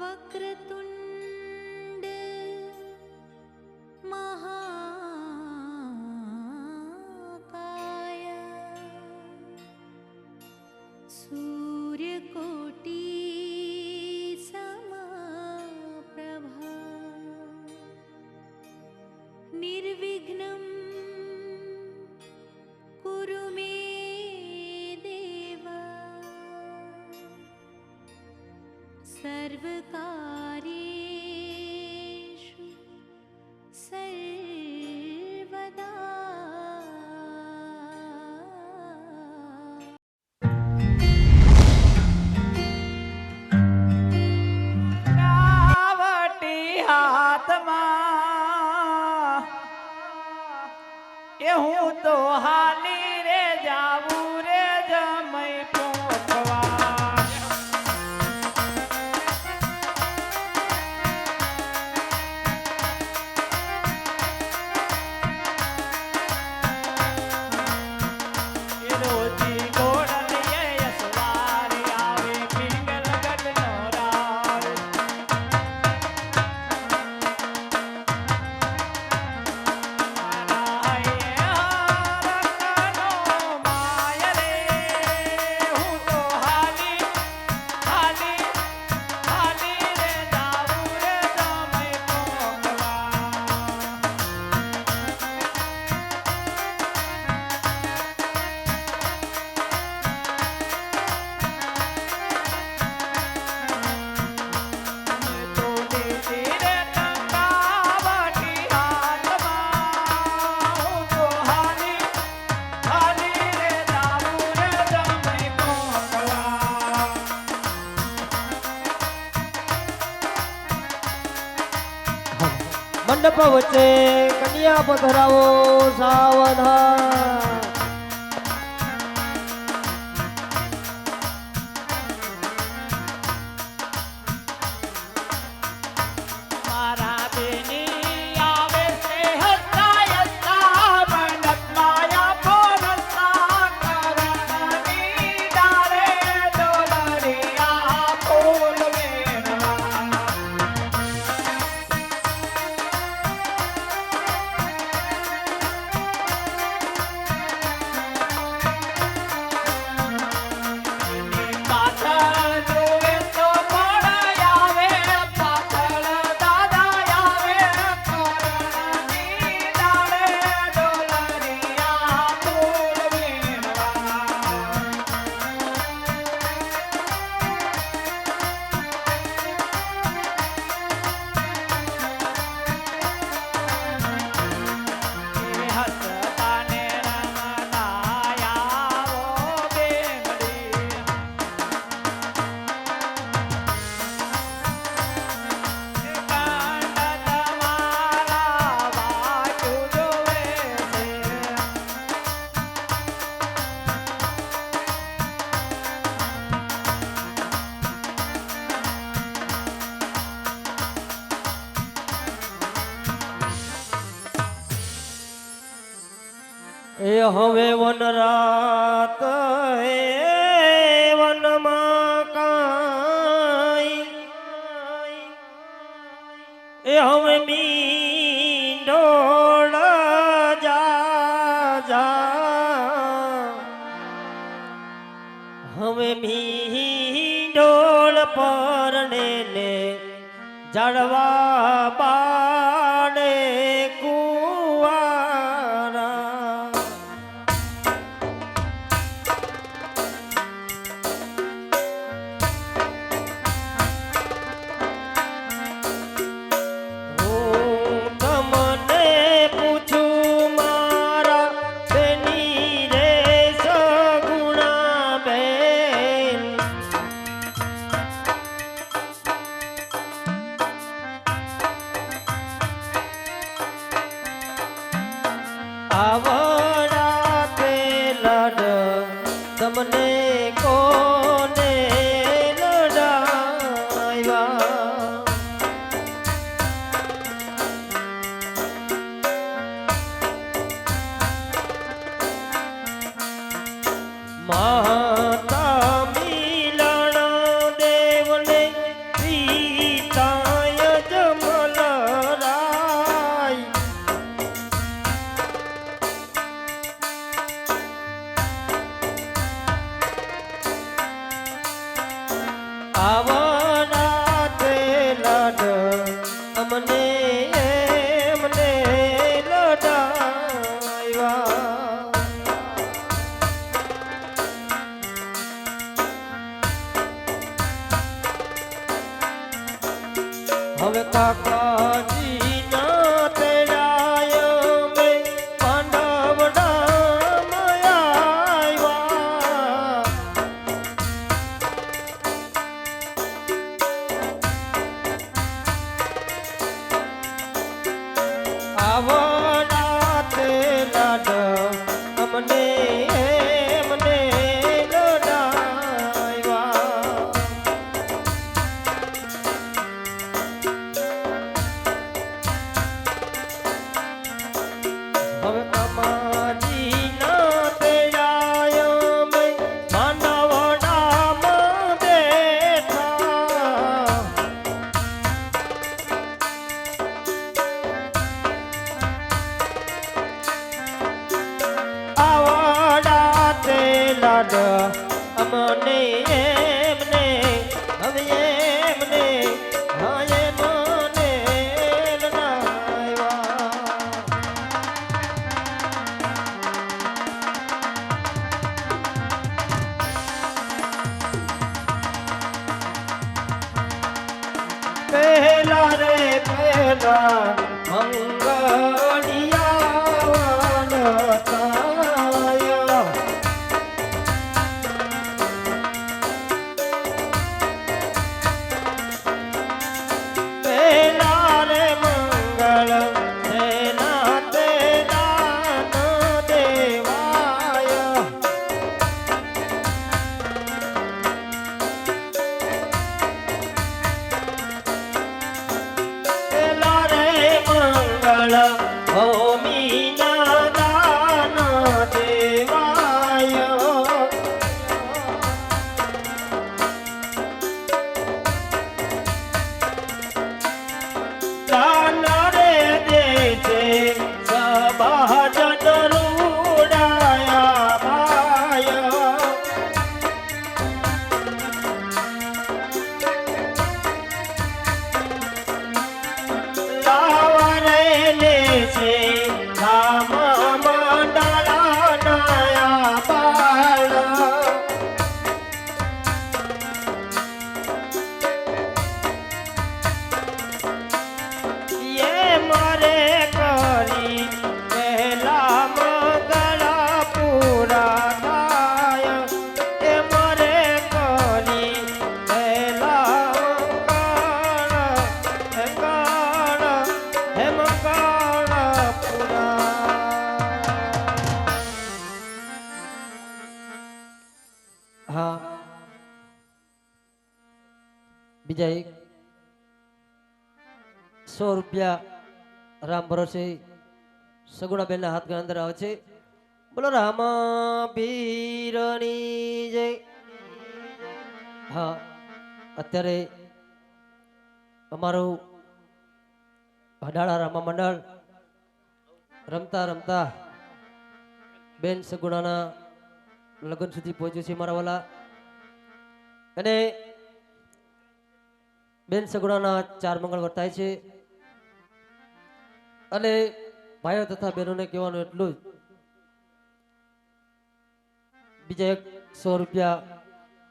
वक्रतुण्ड सर्वकारे છે કન્યા પધરાવો સાવ હવે વન રાત હે વનમાં કાઈ. એ હવે મીંડોળ જા જા. હવે મીંડોળ પરણે ને જળવા બા মনে રામ બેન સગુણાબેનના હાથ અંદર આવે છે. બોલો રામા પીરની જય. હા, અત્યારે અમારું હડાળા રામા મંડળ રમતા રમતા બેન સગુણાના લગ્ન સુધી પહોંચ્યું છે મારા વાલા. અને બેન સગુણાના ચાર મંગળ વર્તાય છે. અને ભાઈઓ તથા બહેનોને કહેવાનું એટલું જ. બીજા એક સો રૂપિયા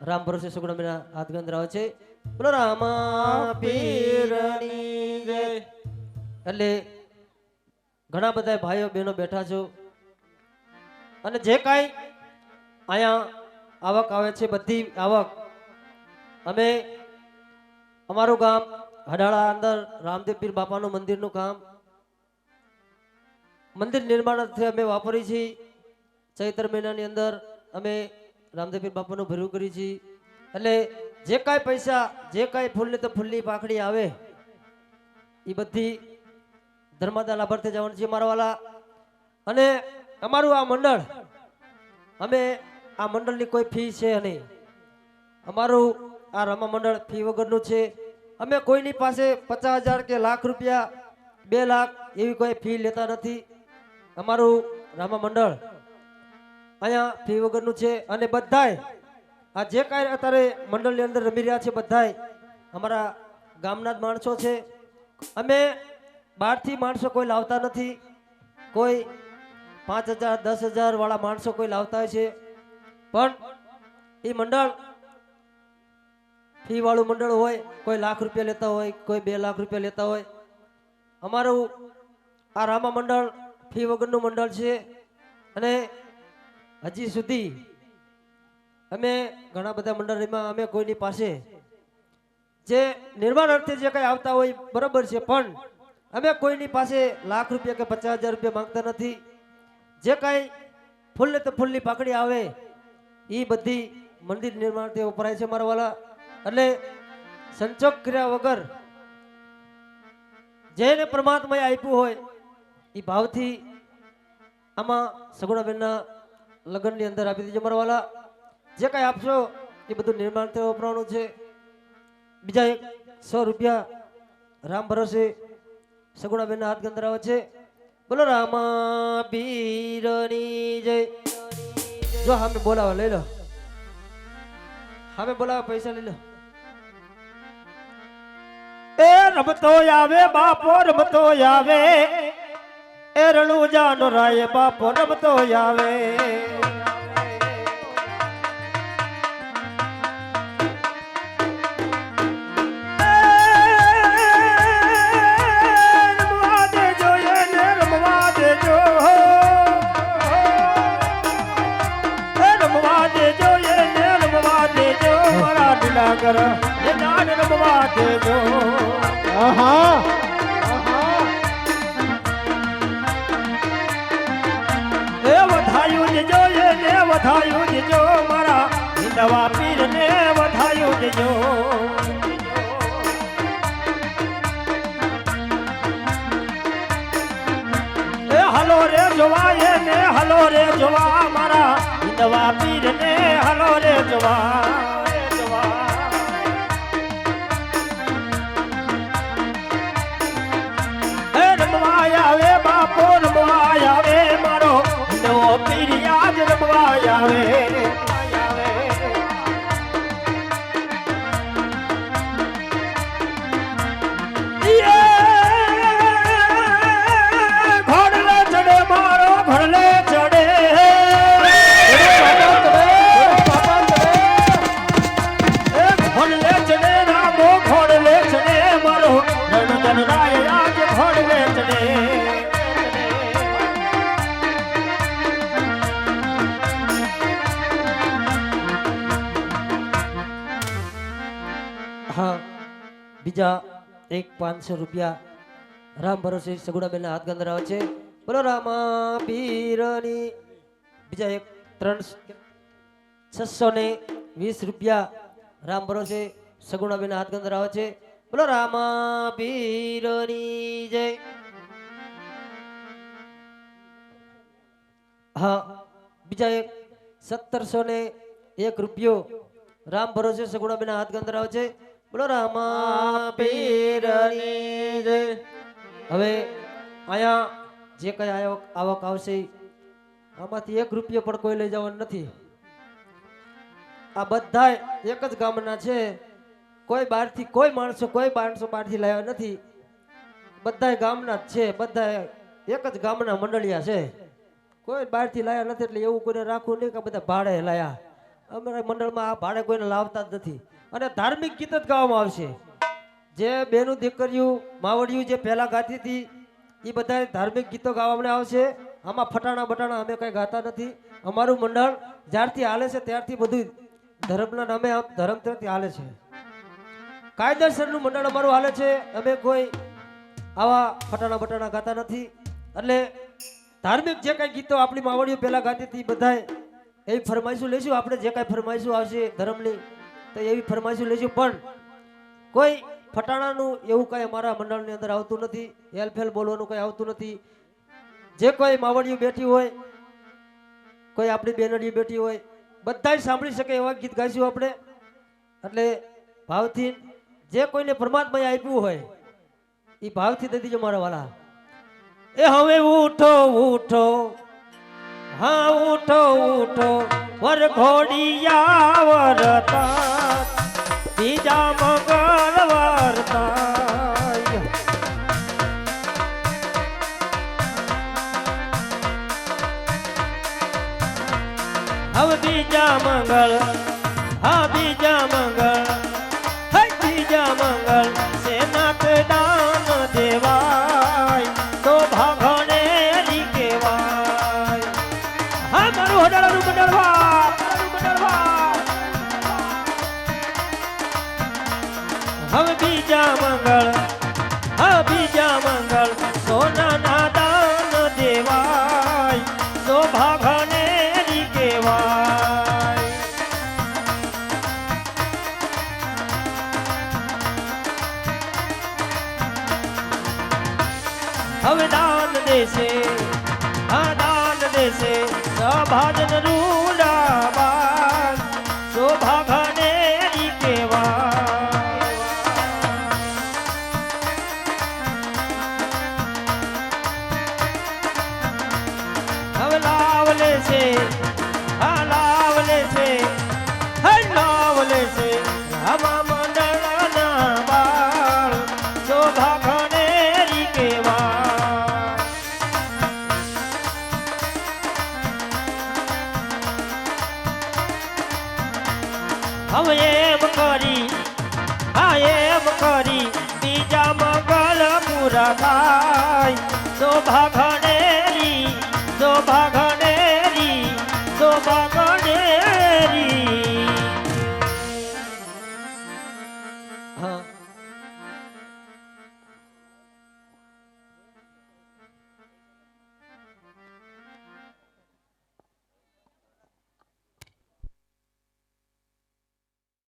રામ ભરોસે સગુણા મેના હાથ ગંધરાવે છે એટલે ઘણા બધા ભાઈઓ બહેનો બેઠા છો. અને જે કાંઈ અહીંયા આવક આવે છે, બધી આવક, અમે અમારું ગામ હડાળા અંદર રામદેવ પીર બાપાનું મંદિરનું કામ મંદિર નિર્માણથી અમે વાપરી છીએ. ચૈત્ર મહિનાની અંદર અમે રામદેવીર બાપાનું ભર્યું કરી છીએ. એટલે જે કાંઈ પૈસા, જે કાંઈ ફૂલની તો ફૂલની પાખડી આવે, એ બધી ધર્માદા લાભાર્થે જવાનું છે મારા અને અમારું આ મંડળ, અમે આ મંડળની કોઈ ફી છે નહીં. અમારું આ રમા મંડળ ફી વગરનું છે. અમે કોઈની પાસે પચાસ હજાર કે લાખ રૂપિયા, બે લાખ એવી કોઈ ફી લેતા નથી. અમારું રામા મંડળ અહીંયા ફી વગરનું છે અને બધાય આ જે કાંઈ અત્યારે મંડળની અંદર રમી રહ્યા છે બધાય, અમારા ગામના જ માણસો છે. અમે બહારથી માણસો કોઈ લાવતા નથી. કોઈ પાંચ હજાર, દસ હજારવાળા માણસો કોઈ લાવતા હોય છે. પણ એ મંડળ ફીવાળું મંડળ હોય, કોઈ લાખ રૂપિયા લેતા હોય, કોઈ બે લાખ રૂપિયા લેતા હોય. અમારું આ રામા મંડળ ફી વગરનું મંડળ છે. અને હજી સુધી અમે ઘણા બધા મંડળીમાં અમે કોઈની પાસે જે નિર્માણ અર્થે જે કંઈ આવતા હોય બરાબર છે, પણ અમે કોઈની પાસે લાખ રૂપિયા કે પચાસ હજાર રૂપિયા માંગતા નથી. જે કાંઈ ફૂલને તો ફૂલની પાકડી આવે એ બધી મંદિર નિર્માણ તે વપરાય છે મારા વાલા. એટલે સંચોક કર્યા વગર જેને પરમાત્માએ આપ્યું હોય એ ભાવથી આમાં સગુણાબેનના લગ્નની અંદર આપી દીજો મારા વાલા જે કાંઈ આપશો એ બધું નિર્માણ તે વપરાવાનું છે. બીજા એક સો રૂપિયા રામ ભરોસે સગુણાબેનના હાથ ગંધરાવે છે. બોલો રામા પીરની જય. જો હામે બોલાવો લઈ લો. હામે બોલાવો પૈસા લઈ લો. એ રમતો આવે બાપો, રમતો આવે. એ રણુજાનો રાય બાપો રમતો આવે. દેજો એ નાન રમવા દેજો. એ વધાયું દેજો મારા. હિંદવા પીરને વધાયું દેજો. હલો રે જોવા, એને હલો રે જોવા મારા. હિંદવા પીરને હલો રે જોવા. એક પાંચસો રૂપિયા. રામ ભરોસે સગુણાબેનના હાથ ગંધરાવે છે. બોલો રામા પીરની બીજા એક ત્રણ છસો ને વીસ રૂપિયા. રામ ભરોસે સગુણાબેનના હાથ ગંદર આવે છે. બોલો રામા પીરની જય. હા, બીજા એક સત્તરસો ને એક રૂપિયો. રામ ભરોસે સગુણાબેનના હાથ ગંદર આવે છે. બોલો રામા પીરની જય. હવે અહીંયા જે કઈ આવક આવક આવશે આમાંથી એક રૂપિયો પણ કોઈ લઈ જવાનું નથી. આ બધા એક જ ગામના છે. કોઈ બહારથી કોઈ માણસો કોઈ માણસો બહારથી લાવ્યા નથી. બધા ગામના જ છે. બધા એક જ ગામના મંડળિયા છે. કોઈ બહારથી લાવ્યા નથી એટલે એવું કોઈને રાખવું નહીં કે બધા ભાડે લાયા. અમારા મંડળમાં આ ભાડે કોઈને લાવતા જ નથી. અને ધાર્મિક ગીત જ ગાવામાં આવશે. જે બેનું દીકરીયું માવડિયું જે પહેલાં ગાતી હતી એ બધા ધાર્મિક ગીતો ગાવામાં આવશે. આમાં ફટાણા બટાણા અમે કંઈ ગાતા નથી. અમારું મંડળ જ્યારથી હાલે છે ત્યારથી બધું ધર્મના નામે ધર્મ તરફથી હાલે છે. કાયદેસરનું મંડળ અમારું હાલે છે. અમે કોઈ આવા ફટાણા બટાણા ગાતા નથી. એટલે ધાર્મિક જે કાંઈ ગીતો આપણી માવડીઓ પહેલાં ગાતી હતી બધાય એવી ફરમાઈશું. લઈશું આપણે જે કાંઈ ફરમાઈશું આવશે ધર્મની. તો એવી ફરમાઈશું લઈશું પણ કોઈ ફટાણાનું એવું કાંઈ અમારા મંડળની અંદર આવતું નથી, હેલફેલ બોલવાનું કંઈ આવતું નથી. જે કોઈ માવડીઓ બેઠી હોય, કોઈ આપણી બેનડીઓ બેઠી હોય, બધાય સાંભળી શકે એવા ગીત ગાઈશું આપણે. એટલે ભાવથી જે કોઈને પરમાત્માએ આપ્યું હોય એ ભાવથી દઈ દીજો મારા વાલા. એ હવે ઉઠો ઉઠો. હા, ઉઠો ઉઠો. વરઘોડિયા વરતા બીજા મંગળ વરતા હવે બીજા મંગળ હા બીજા મંગળ. મંગળ હા બીજા મંગળ સોનાના દાન દેવાય તો ભાગણે રી કહેવાય હવે દાન દેશે આ દાન દેશે સભાજન રૂડાબાન હવે એમ કરી હા એમ કરી બીજા મંગળ પૂરા થાય. શોભા ઘણેરી શોભા ઘણેરી